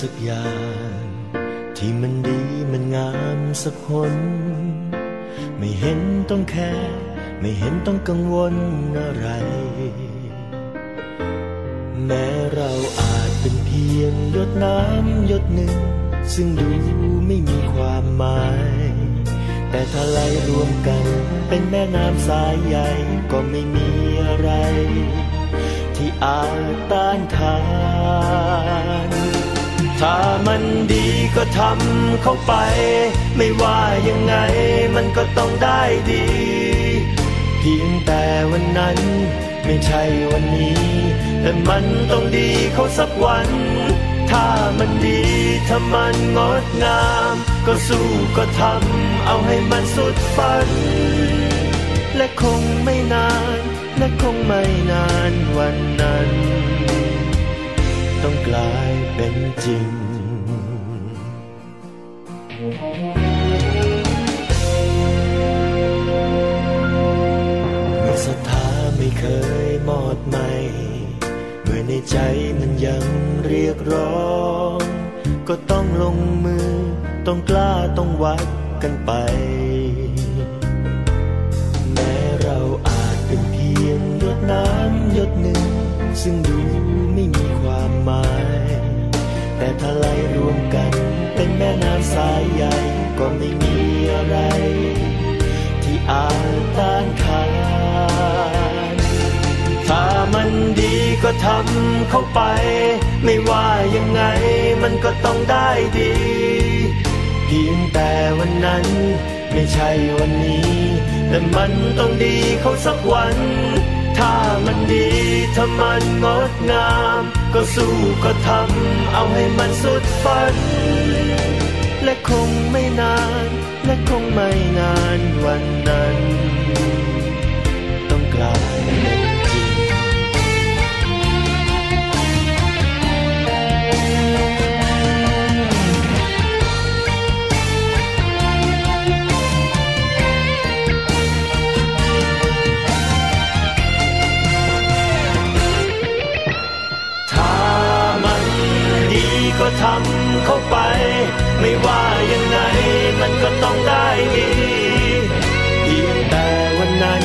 สักอย่าง ที่มันดีมันงามสักคน ไม่เห็นต้องแค่ไม่เห็นต้องกังวลอะไร แม้เราอาจเป็นเพียงหยดน้ำหยดหนึ่ง ซึ่งดูไม่มีความหมาย แต่ถ้าไหลรวมกันเป็นแม่น้ำสายใหญ่ก็ไม่มีอะไร ที่อาจต้านทาน ถ้ามันดีก็ทำเข้าไป ไม่ว่ายังไงมันก็ต้องได้ดี เพียงแต่วันนั้นไม่ใช่วันนี้ แต่มันต้องดีเขาสักวัน ถ้ามันดีถ้ามันงดงาม ก็สู้ก็ทำเอาให้มันสุดฝัน และคงไม่นาน และคงไม่นานวันนั้น ต้องกลายเป็นจริง เมื่อศรัทธาไม่เคยหมดไหม เมื่อในใจมันยังเรียกร้อง ก็ต้องลงมือ ต้องกล้าต้องวัดกันไป แม้เราอาจเป็นเพียงหยดน้ำหยดหนึ่ง ซึ่งดู ถ้าไหลรวมกัน เป็นแม่น้ำสายใหญ่ก็ไม่มีอะไร ที่อาจต้านทาน ถ้ามันดีก็ทำเข้าไป ไม่ว่ายังไงมันก็ต้องได้ดี เพียงแต่วันนั้น ไม่ใช่วันนี้ แต่มันต้องดีเขาสักวัน ถ้ามันดีถ้ามันงดงาม ก็สู้ก็ทำเอาให้มันสุดฝัน และคงไม่นาน และคงไม่นานวันนั้น ก็ทำเข้าไป ไม่ว่ายังไงมันก็ต้องได้ดีเพียงแต่วันนั้น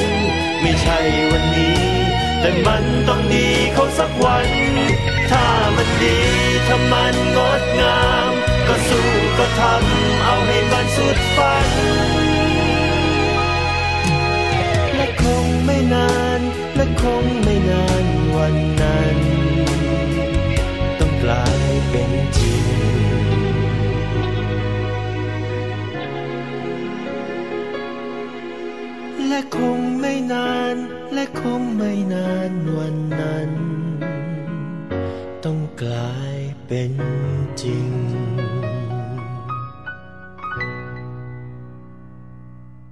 ไม่ใช่วันนี้ แต่มันต้องดีเขาสักวัน ถ้ามันดีถ้ามันงดงาม ก็สู้ก็ทำเอาให้มันสุดฝัน และคงไม่นาน คงไม่นาน และคงไม่นานวันนั้น ต้องกลายเป็นจริง